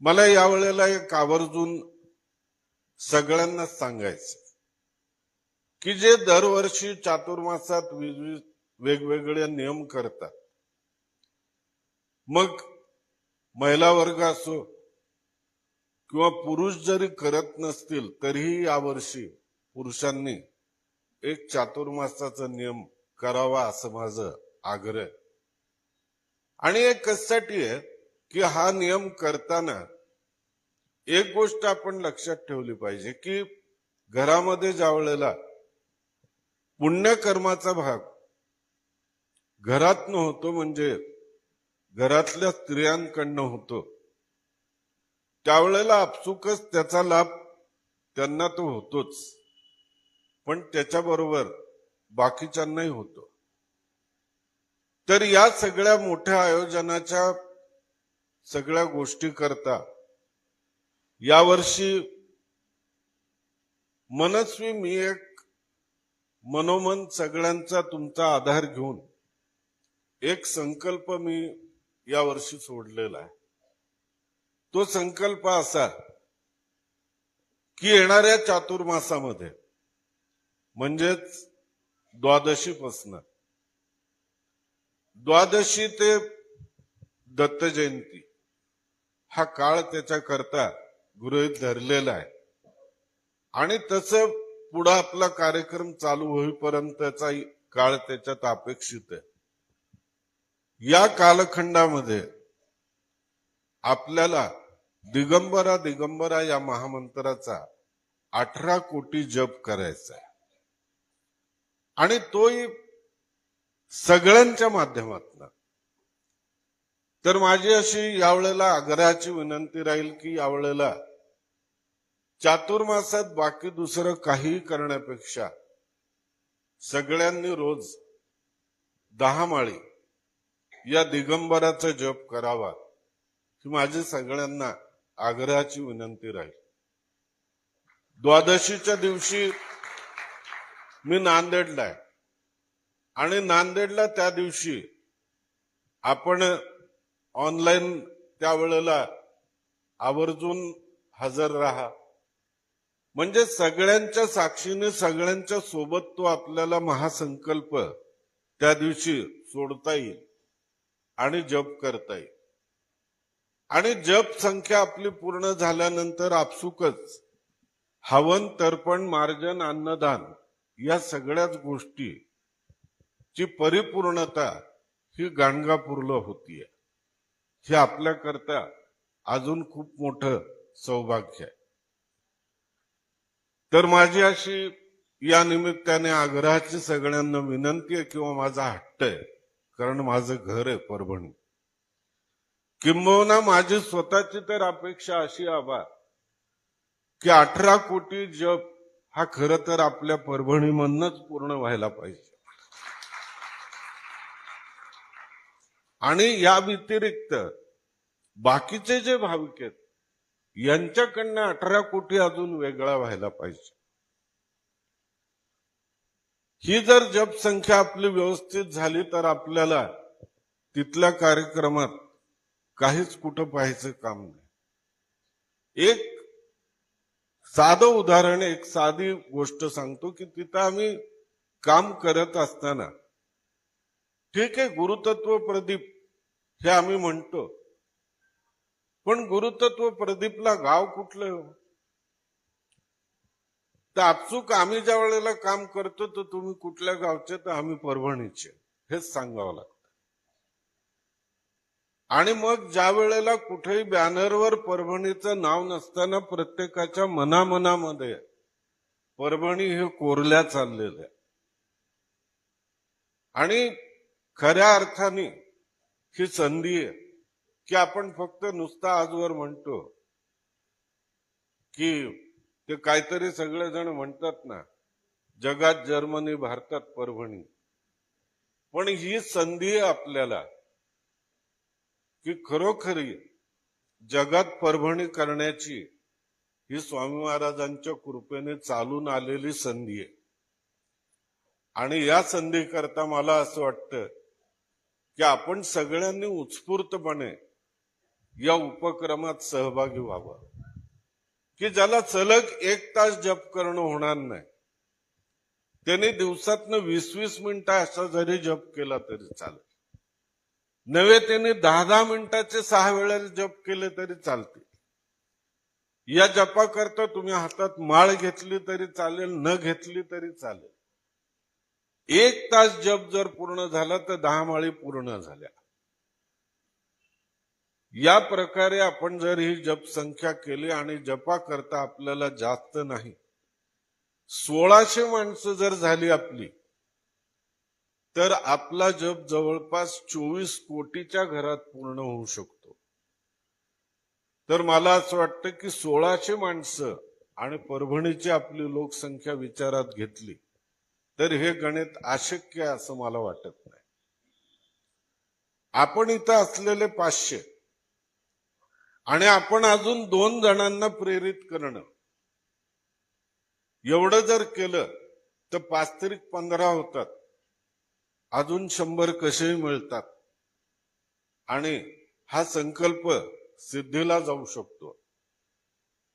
मला यावेळेला एक आवर्जून सगळ्यांना सांगायचं की जे दरवर्षी चातुर्मासात वेगवेगळे नियम करतात मग महिला वर्ग असो किंवा पुरुष जरी करत नसतील तरीही यावर्षी पुरुषांनी एक चातुर्मासाचा नियम करावा असं माझं आग्रह आहे. आणि हे कशासाठी आहे की हा नियम करताना एक गोष्ट आपण लक्षात ठेवली पाहिजे की घरामध्ये ज्या वेळेला पुण्यकर्माचा भाग घरातनं होतो म्हणजे घरातल्या स्त्रियांकडनं होतो त्यावेळेला आपसुकच त्याचा लाभ त्यांना तो होतोच. पण त्याच्याबरोबर बाकीच्यांनाही होतो. तर या सगळ्या मोठ्या आयोजनाच्या सगळ्या गोष्टी करता. यावर्षी मनस्वी मी एक मनोमन सगळ्यांचा तुमचा आधार घेऊन एक संकल्प मी यावर्षी सोडलेला आहे. तो संकल्प असा की येणाऱ्या चातुर्मासामध्ये म्हणजेच द्वादशीपासनं द्वादशी ते दत्त जयंती हा काळ त्याच्याकरता गृहीत धरलेला आहे. आणि तस पुढं आपला कार्यक्रम चालू होईपर्यंतचा काळ त्याच्यात अपेक्षित आहे. या कालखंडामध्ये आपल्याला दिगंबरा दिगंबरा या महामंत्राचा अठरा कोटी जप करायचा आहे. आणि तोही सगळ्यांच्या माध्यमातून. तर माझी अशी यावेळेला आग्रहाची विनंती राहील की यावेळेला चातुर्मासात बाकी दुसरं काहीही करण्यापेक्षा सगळ्यांनी रोज दहा माळी या दिगंबराचा जप करावा ही माझी सगळ्यांना आग्रहाची विनंती राहील. द्वादशीच्या दिवशी मी नांदेडला आहे. आणि नांदेडला त्या दिवशी आपण ऑनलाईन त्यावेळेला आवर्जून हजर राहा. म्हणजे सगळ्यांच्या साक्षीने सगळ्यांच्या सोबत तो आपल्याला महासंकल्प त्या दिवशी सोडता येईल आणि जप करता येईल. आणि जप संख्या आपली पूर्ण झाल्यानंतर आपसुकच हवन तर्पण मार्जन अन्नदान या सगळ्याच गोष्टी ची परिपूर्णता ही गाणगापूरला होतीये. हे आपल्याकरता अजून खूप मोठं सौभाग्य आहे. तर माझी अशी या निमित्ताने आग्रहाची सगळ्यांना विनंती आहे किंवा माझा हट्ट आहे कारण माझं घर आहे परभणी. किंबहुना माझी स्वतःची तर अपेक्षा अशी आबा की अठरा कोटी जप हा खरं तर आपल्या परभणीमधनच पूर्ण व्हायला पाहिजे. आणि या व्यतिरिक्त बाकीचे जे भाविक आहेत यांच्याकडनं अठरा कोटी अजून वेगळा व्हायला पाहिजे. ही जर जप संख्या आपली व्यवस्थित झाली तर आपल्याला तिथल्या कार्यक्रमात काहीच कुठं पाहायचं काम नाही. एक साधं उदाहरण एक साधी गोष्ट सांगतो की तिथं आम्ही काम करत असताना ठीक आहे गुरुतत्व प्रदीप हे आम्ही म्हणतो पण गुरुतत्व प्रदीपला गाव कुठलं हो? तर आपसूक आम्ही ज्या वेळेला काम करतो तर तुम्ही कुठल्या गावचे तर आम्ही परभणीचे. हेच सांगावं लागतं. आणि मग ज्या वेळेला कुठेही बॅनरवर परभणीचं नाव नसताना प्रत्येकाच्या मनामनामध्ये परभणी हे कोरल्या चाललेलं आहे. आणि खऱ्या अर्थाने ही संधी आहे की आपण फक्त नुसता आजवर म्हणतो की ते काहीतरी सगळेजण म्हणतात ना जगात जर्मनी भारतात परभणी. पण ही संधी आहे आपल्याला की खरोखरी जगात परभणी करण्याची ही स्वामी महाराजांच्या कृपेने चालून आलेली संधी आहे. आणि या संधी करता मला असं वाटतं की आपण सगळ्यांनी उत्स्फूर्तपणे या उपक्रमात सहभागी व्हावं. की ज्याला सलग एक तास जप करणं होणार नाही. त्याने दिवसातनं वीस वीस मिनिटं असा जरी जप केला तरी चालेल. नव्हे त्याने दहा दहा मिनिटाचे सहा वेळा जप केले तरी चालते या जपाकरता तुम्ही हातात माळ घेतली तरी चालेल न घेतली तरी चालेल. एक तास जप जर पूर्ण झाला तर दहा माळी पूर्ण झाल्या. या प्रकारे आपण जर ही जप संख्या केली आणि जपा करता आपल्याला जास्त नाही सोळाशे माणसं जर झाली आपली तर आपला जप जवळपास चोवीस कोटीच्या घरात पूर्ण होऊ शकतो. तर मला असं वाटतं की सोळाशे माणसं आणि परभणीची आपली लोकसंख्या विचारात घेतली तर हे गणित अशक्य आहे असं मला वाटत नाही. आपण इथं असलेले पाचशे आणि आपण अजून दोन जणांना प्रेरित करणं एवढं जर केलं तर पाच पंधरा होतात. अजून शंभर कसेही मिळतात. आणि हा संकल्प सिद्धीला जाऊ शकतो.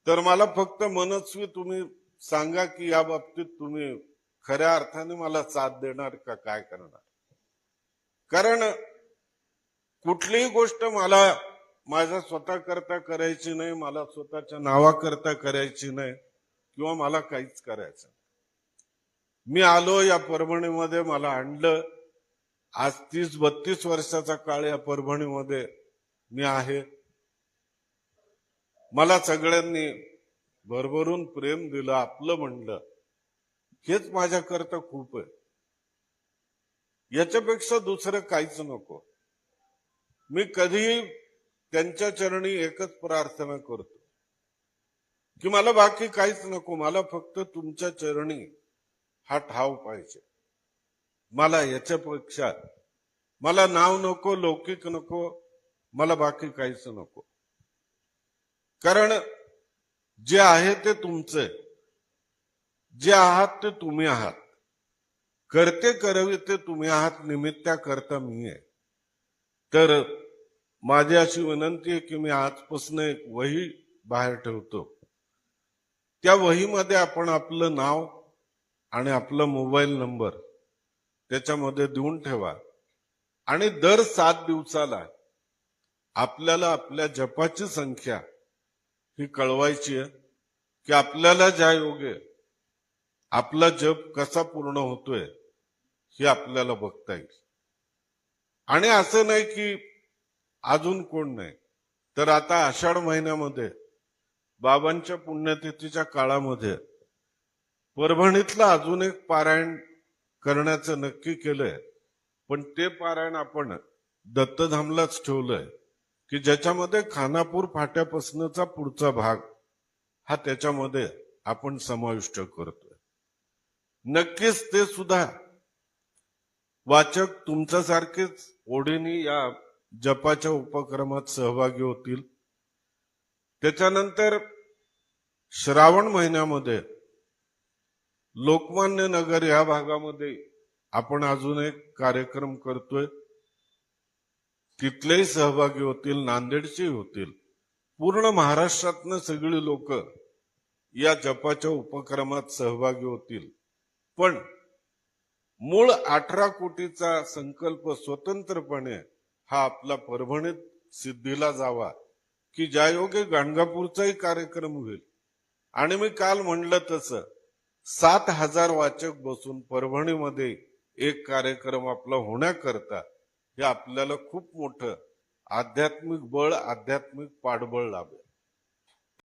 तर मला फक्त मनस्वी तुम्ही सांगा की या बाबतीत तुम्ही खऱ्या अर्थाने मला साथ देणार का काय करणार? कारण कुठलीही गोष्ट मला माझ्या स्वतः करता करायची नाही मला स्वतःच्या नावाकरता करायची नाही किंवा मला काहीच करायचं मी आलो या परभणीमध्ये मला आणलं. आज तीस बत्तीस वर्षाचा काळ या परभणीमध्ये मी आहे. मला सगळ्यांनी भरभरून प्रेम दिलं आपलं म्हणलं. हेच माझ्याकरता खूप आहे. याच्यापेक्षा दुसरं काहीच नको. मी कधीही त्यांच्या चरणी एकच प्रार्थना करतो. की मला बाकी काहीच नको मला फक्त तुमच्या चरणी हा ठाव पाहिजे. मला याच्यापेक्षा मला नाव नको लौकिक नको मला बाकी काहीच नको. कारण जे आहे ते तुमचे जे आहात ते तुम्ही आहात. करते करवी ते तुम्ही आहात निमित्त्या करता मी आहे. तर माझी अशी विनंती आहे की मी आजपासून एक वही बाहेर ठेवतो. त्या वहीमध्ये आपण आपलं नाव आणि आपला मोबाईल नंबर त्याच्यामध्ये देऊन ठेवा. आणि दर सात दिवसाला आपल्याला आपल्या जपाची संख्या ही कळवायची आहे की आपल्याला ज्या योगे आपला जप कसा पूर्ण होतोय हे आपल्याला बघता येईल. आणि असं नाही की अजून कोण नाही. तर आता आषाढ महिन्यामध्ये बाबांच्या पुण्यतिथीच्या काळामध्ये परभणीतलं अजून एक पारायण करण्याचं नक्की केलंय. पण ते पारायण आपण दत्तधामलाच ठेवलंय की ज्याच्यामध्ये खानापूर फाट्यापासूनचा पुढचा भाग हा त्याच्यामध्ये आपण समाविष्ट करतो. नक्कीच ते सुद्धा. वाचक तुमच्यासारखेच ओढीनी या जपाच्या उपक्रमात सहभागी होतील. त्याच्यानंतर श्रावण महिन्यामध्ये लोकमान्य नगर या भागामध्ये आपण अजून एक कार्यक्रम करतोय. तिथलेही सहभागी होतील नांदेडचे होतील. पूर्ण महाराष्ट्रातनं सगळी लोक या जपाच्या उपक्रमात सहभागी होतील. पण मूळ अठरा कोटीचा संकल्प स्वतंत्रपणे हा आपला परभणीत सिद्धीला जावा की ज्यायोगे गाणगापूरचाही कार्यक्रम होईल. आणि मी काल म्हणलं तसं सात हजार वाचक बसून परभणीमध्ये एक कार्यक्रम आपला होण्याकरता हे आपल्याला खूप मोठं आध्यात्मिक बळ आध्यात्मिक पाठबळ लाभेल.